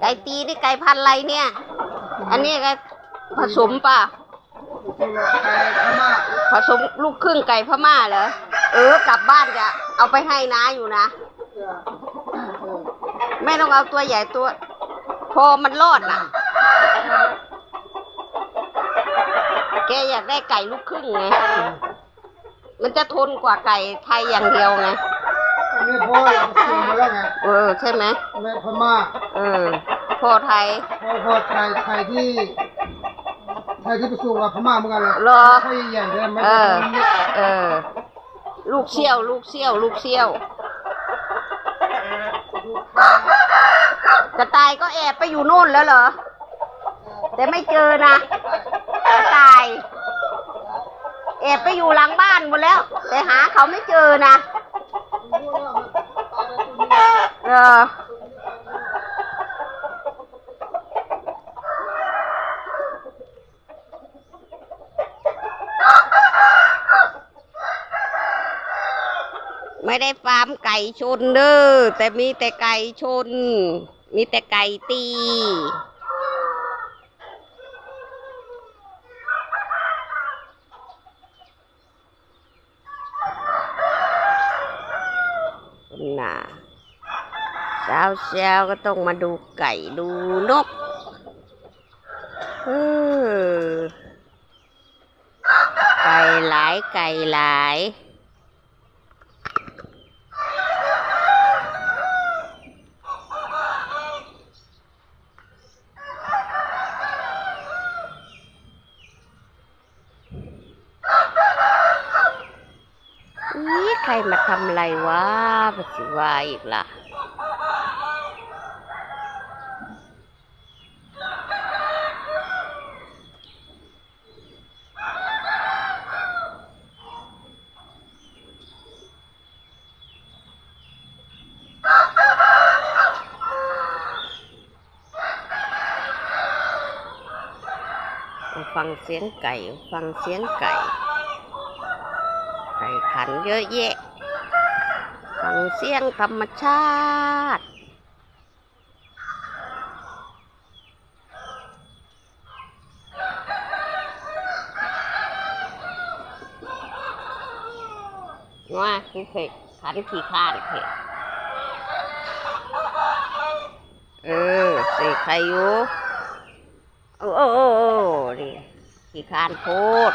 ไก่ตีนี่ไก่พันธุ์อะไรเนี่ย อันนี้ไก่ผสมป่ะไก่พม่าผสมลูกครึ่งไก่พม่าเหรอ เออกลับบ้านจะเอาไปให้น้าอยู่นะไม่ต้องเอาตัวใหญ่ตัว พอมันรอดน่ะ แกอยากได้ไก่ลูกครึ่งไง มันจะทนกว่าไก่ไทยอย่างเดียวไงอันนี้พ่อส่งมาแล้วไง เออ ใช่ไหมแม่พม่า เออพ่อไทยพ่อพ่อไทยไทยที่ไทยที่ประสูกับพม่าเหมือนกันเลยเหรอเขาใหญ่ๆเลยไม่เอได้อทำนี่เออ ลูกเชี่ยว ลูกเชี่ยว ลูกเชี่ยว กระต่ายก็แอบไปอยู่โน่นแล้วเหรอ แต่ไม่เจอนะ กระต่าย แอบไปอยู่หลังบ้านหมดแล้ว แต่หาเขาไม่เจอนะ เออ ไม่ได้ฟาร์มไก่ชนเด้อแต่มีแต่ไก่ชน มีแต่ไก่ตีน่ะเช้าเช้าก็ต้องมาดูไก่ดูนกเออไก่หลายไก่หลาย นี่ใครมา ทำไรวะปสิวาอีกล่ะฟังเสียงไก่ ฟังเสียงไก่ ไก่ขันเยอะแยะ ฟังเสียงธรรมชาติ ว่าคือเผ็ดขันขี้ข้านเผ็ดเออสิใครอยู่ โอ้โอ้โอ้โอ้นี่ขี้ข้านโพด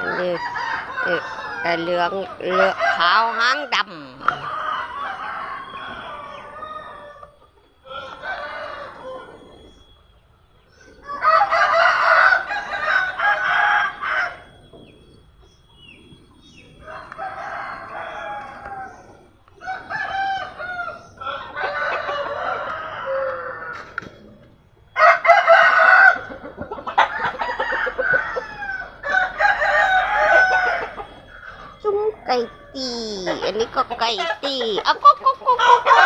อันนี้เอ่อเอ่อเหลืองเหลืองขาวหางดำจุ้มไก่ ตีอันนี้ก็ไก่ตีอะก็ก็ก็ก็ก็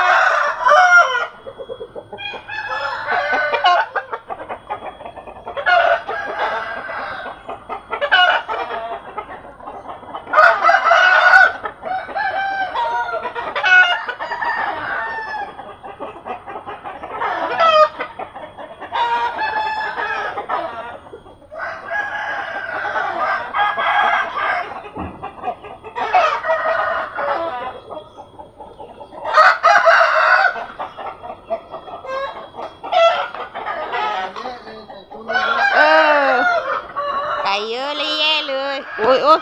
เออ ไก่เยอะเลยแย่เลย โอ้ยโอ้ย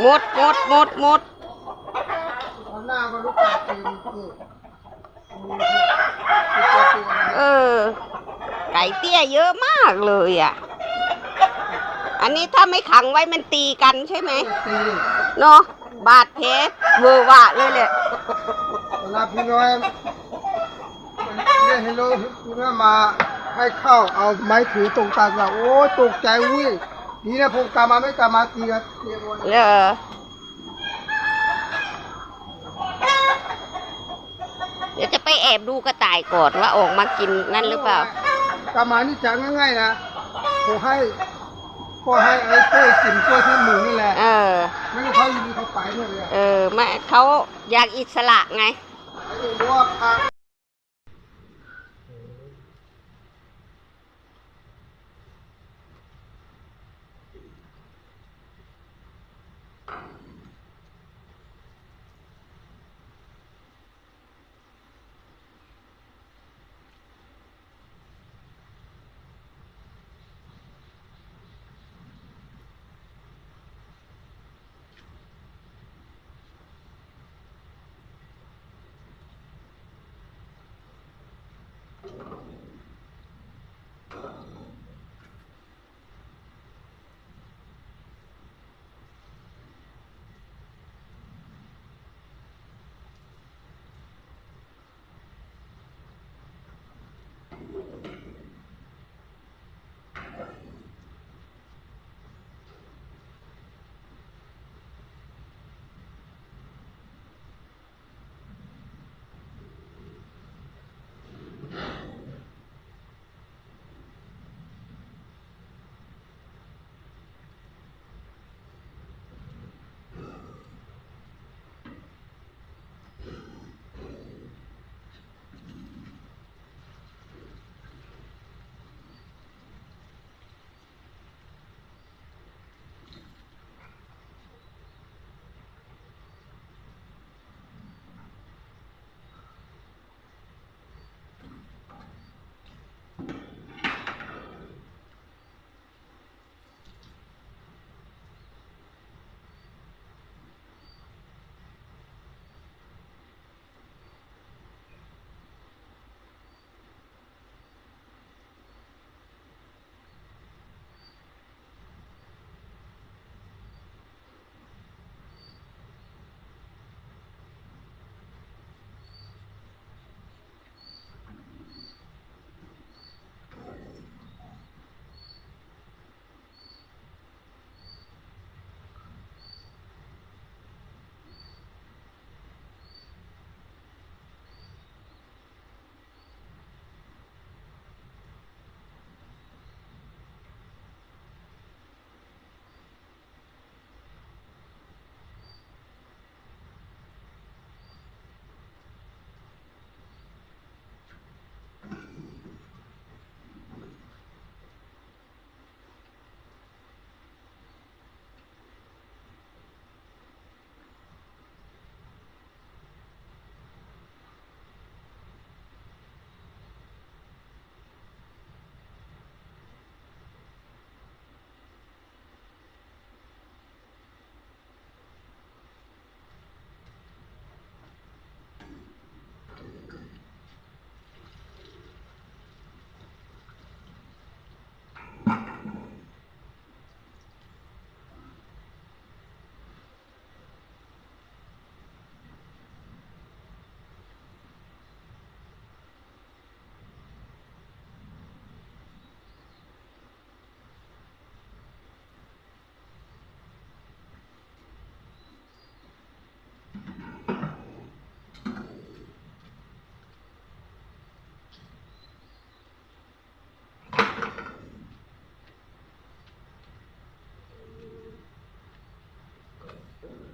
หมดหมดหมดหมดเอาหน้ามาลูกไก่ตีนนี่เออ ไก่เตี้ยเยอะมากเลยอะ อันนี้ถ้าไม่ขังไว้มันตีกันใช่ไหมตีเนาะบาดแผลเวอร์วะเลยแหละเวลาพี่น้อยเรียกให้ลูกพี่น้อยมาให้เข้าเอาไม้ถือตรงตาเราโอ้ยตกใจวิ่ง นี่นะผมกลับมาไม่กลับมาตีกันเตียงวันเออแอบดูกระต่ายก่อนว่าออกมากินนั่นหรือเปล่ากามานี่จะง่ายๆนะผมให้ก็ให้ไอ้กล้วยกินกล้วยที่หมูนี่แหละ เออ ไม่งั้นเขาอยู่ดีเขาไปหมดเลยอะเออไม่เขาอยากอิสระไง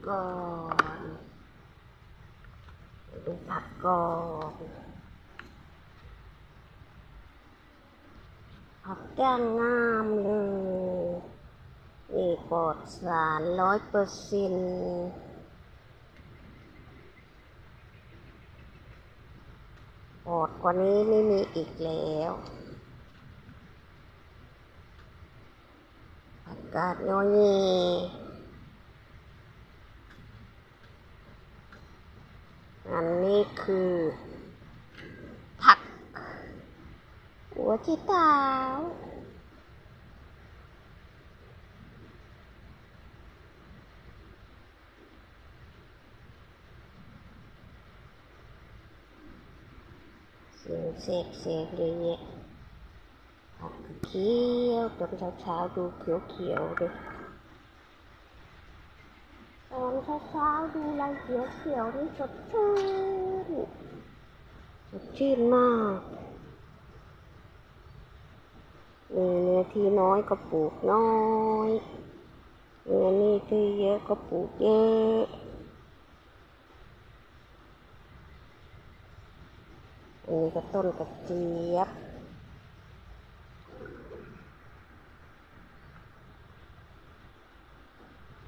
ก่อนดูผักก่อนผักแก้งามเลยนี่ปลอดสารร้อยเปอร์เซ็นต์ปลอดกว่านี้ไม่มีอีกแล้วอากาศโยเย อันนี้คือผัก หัวที่เท้าเสียงเสกเสกเลยเนี่ยผักเขียวตอนเช้าๆดูเขียวเขียวๆเลยตอน เช้าดูลายเขียวเขียวๆนี่สดชื่นสดชื่นมากเนื้อเนื้อที่น้อยก็ปลูกน้อยเนื้อนี่ที่เยอะก็ปลูกเยอะอันนี้ก็ต้นกระเจี๊ยบ